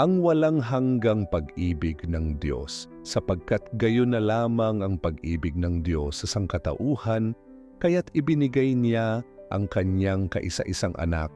ang walang hanggang pag-ibig ng Diyos, sapagkat gayon na lamang ang pag-ibig ng Diyos sa sangkatauhan, kaya't ibinigay niya ang kanyang kaisa-isang anak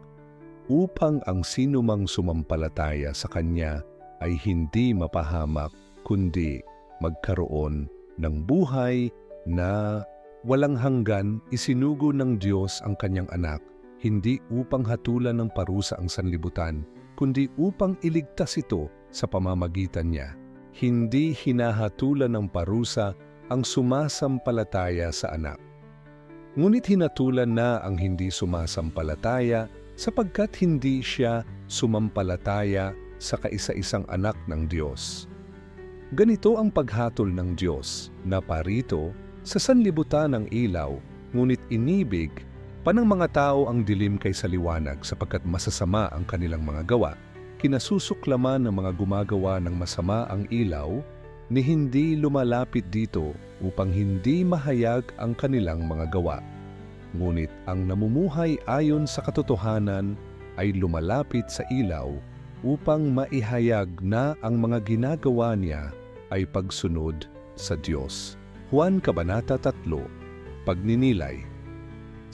upang ang sinumang sumampalataya sa kanya ay hindi mapahamak kundi magkaroon ng buhay na walang hanggan. Isinugo ng Diyos ang kanyang anak hindi upang hatulan ng parusa ang sanlibutan kundi upang iligtas ito sa pamamagitan niya. Hindi hinahatulan ng parusa ang sumasampalataya sa anak. Ngunit hinatulan na ang hindi sumasampalataya sapagkat hindi siya sumampalataya sa kaisa-isang anak ng Diyos. Ganito ang paghatol ng Diyos na parito sa sanlibutan ng ilaw, ngunit inibig pa ng mga tao ang dilim kaysa liwanag sapagkat masasama ang kanilang mga gawa, kinasusuklaman ng mga gumagawa ng masama ang ilaw, ni hindi lumalapit dito upang hindi mahayag ang kanilang mga gawa. Ngunit ang namumuhay ayon sa katotohanan ay lumalapit sa ilaw upang maihayag na ang mga ginagawa niya ay pagsunod sa Diyos. Juan Kabanata 3, Pagninilay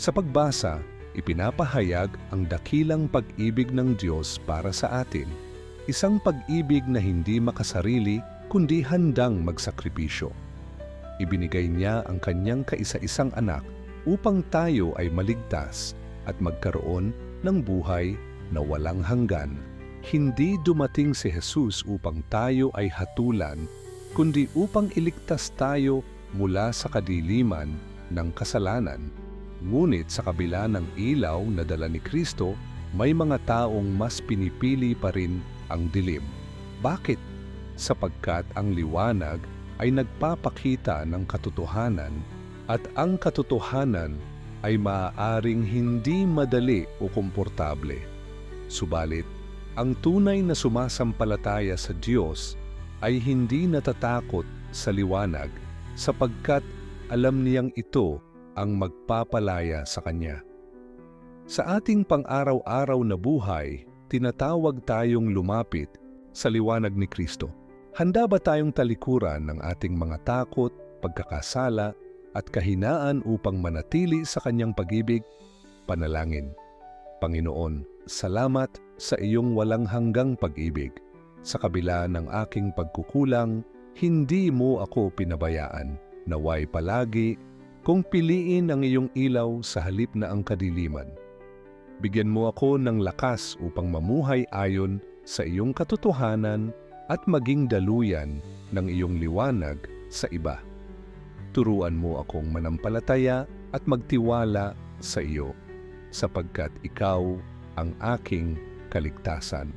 sa pagbasa, ipinapahayag ang dakilang pag-ibig ng Diyos para sa atin, isang pag-ibig na hindi makasarili kundi handang magsakripisyo. Ibinigay niya ang kanyang kaisa-isang anak upang tayo ay maligtas at magkaroon ng buhay na walang hanggan. Hindi dumating si Jesus upang tayo ay hatulan, kundi upang iligtas tayo mula sa kadiliman ng kasalanan Ngunit sa kabila ng ilaw na dala ni Kristo, may mga taong mas pinipili pa rin ang dilim. Bakit? Sapagkat ang liwanag ay nagpapakita ng katotohanan at ang katotohanan ay maaaring hindi madali o komportable. Subalit, ang tunay na sumasampalataya sa Diyos ay hindi natatakot sa liwanag sapagkat alam niyang ito ang magpapalaya sa Kanya. Sa ating pang-araw-araw na buhay, tinatawag tayong lumapit sa liwanag ni Kristo. Handa ba tayong talikuran ng ating mga takot, pagkakasala at kahinaan upang manatili sa Kanyang pag-ibig? Panalangin. Panginoon, salamat sa iyong walang hanggang pag-ibig. Sa kabila ng aking pagkukulang, hindi mo ako pinabayaan. Naway palagi kung piliin ang iyong ilaw sa halip na ang kadiliman. Bigyan mo ako ng lakas upang mamuhay ayon sa iyong katotohanan at maging daluyan ng iyong liwanag sa iba. Turuan mo akong manampalataya at magtiwala sa iyo, sapagkat ikaw ang aking kaligtasan.